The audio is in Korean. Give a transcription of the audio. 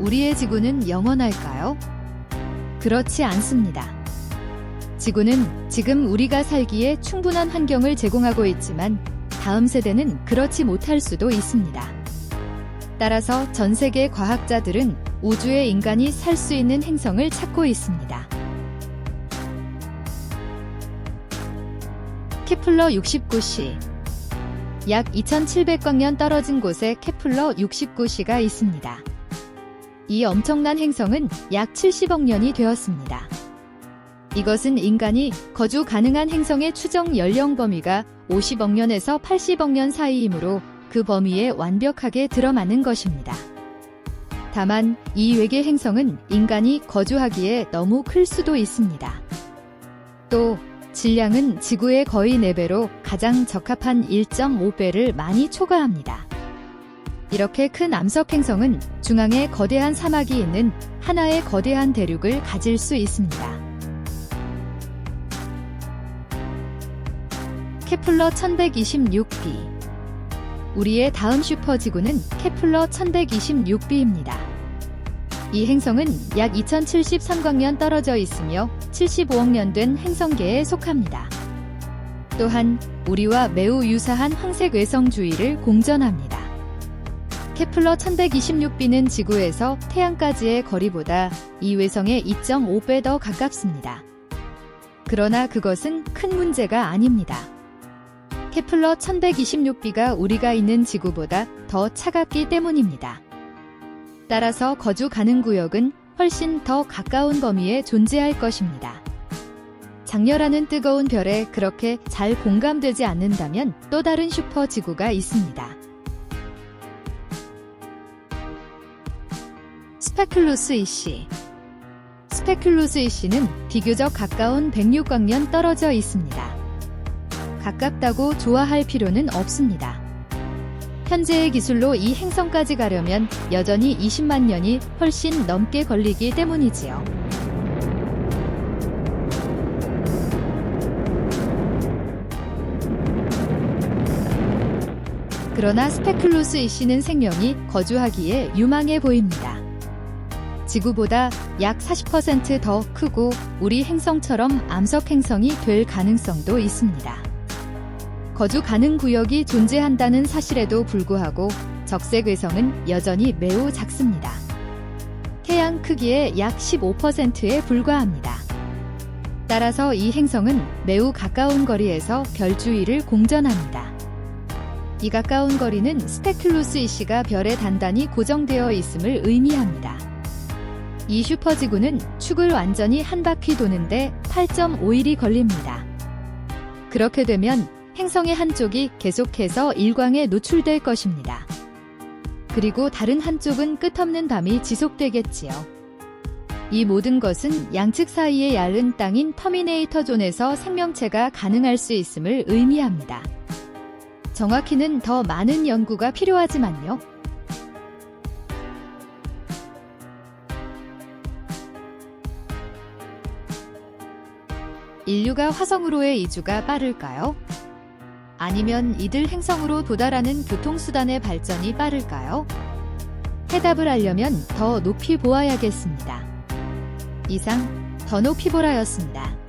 우리의 지구는 영원할까요? 그렇지 않습니다. 지구는 지금 우리가 살기에 충분한 환경을 제공하고 있지만 다음 세대는 그렇지 못할 수도 있습니다. 따라서 전 세계 과학자들은 우주에 인간이 살 수 있는 행성을 찾고 있습니다. 케플러 69c 약 2700광년 떨어진 곳에 케플러 69c가 있습니다. 이 엄청난 행성은 약 70억 년이 되었습니다. 이것은 인간이 거주 가능한 행성의 추정 연령 범위가 50억 년에서 80억 년 사이이므로 그 범위에 완벽하게 들어맞는 것입니다. 다만 이 외계 행성은 인간이 거주하기에 너무 클 수도 있습니다. 또 질량은 지구의 거의 4배로 가장 적합한 1.5배를 많이 초과합니다. 이렇게 큰 암석 행성은 중앙에 거대한 사막이 있는 하나의 거대한 대륙을 가질 수 있습니다. 케플러 1126b 우리의 다음 슈퍼지구는 케플러 1126b입니다. 이 행성은 약 2073광년 떨어져 있으며 75억 년 된 행성계에 속합니다. 또한 우리와 매우 유사한 황색 외성 주위를 공전합니다. 케플러 1126b는 지구에서 태양까지의 거리보다 이 외성의 2.5배 더 가깝습니다. 그러나 그것은 큰 문제가 아닙니다. 케플러 1126b가 우리가 있는 지구보다 더 차갑기 때문입니다. 따라서 거주 가능 구역은 훨씬 더 가까운 범위에 존재할 것입니다. 장렬하는 뜨거운 별에 그렇게 잘 공감되지 않는다면 또 다른 슈퍼 지구가 있습니다. 스페클루스 이씨 스페클루스 이씨는 비교적 가까운 106광년 떨어져 있습니다. 가깝다고 좋아할 필요는 없습니다. 현재의 기술로 이 행성까지 가려면 여전히 20만 년이 훨씬 넘게 걸리기 때문이지요. 그러나 스페클루스 이씨는 생명이 거주하기에 유망해 보입니다. 지구보다 약 40%더 크고 우리 행성처럼 암석 행성이 될 가능성도 있습니다. 거주 가능 구역이 존재한다는 사실에도 불구하고 적색 외성은 여전히 매우 작습니다. 태양 크기의 약 15%에 불과합니다. 따라서 이 행성은 매우 가까운 거리에서 별 주위를 공전합니다. 이 가까운 거리는 스페큘루스 이씨가 별에 단단히 고정되어 있음을 의미합니다. 이 슈퍼지구는 축을 완전히 한 바퀴 도는데 8.5일이 걸립니다. 그렇게 되면 행성의 한쪽이 계속해서 일광에 노출될 것입니다. 그리고 다른 한쪽은 끝없는 밤이 지속되겠지요. 이 모든 것은 양측 사이의 얇은 땅인 터미네이터 존에서 생명체가 가능할 수 있음을 의미합니다. 정확히는 더 많은 연구가 필요하지만요. 인류가 화성으로의 이주가 빠를까요? 아니면 이들 행성으로 도달하는 교통수단의 발전이 빠를까요? 해답을 알려면 더 높이 보아야겠습니다. 이상 더 높이 보라였습니다.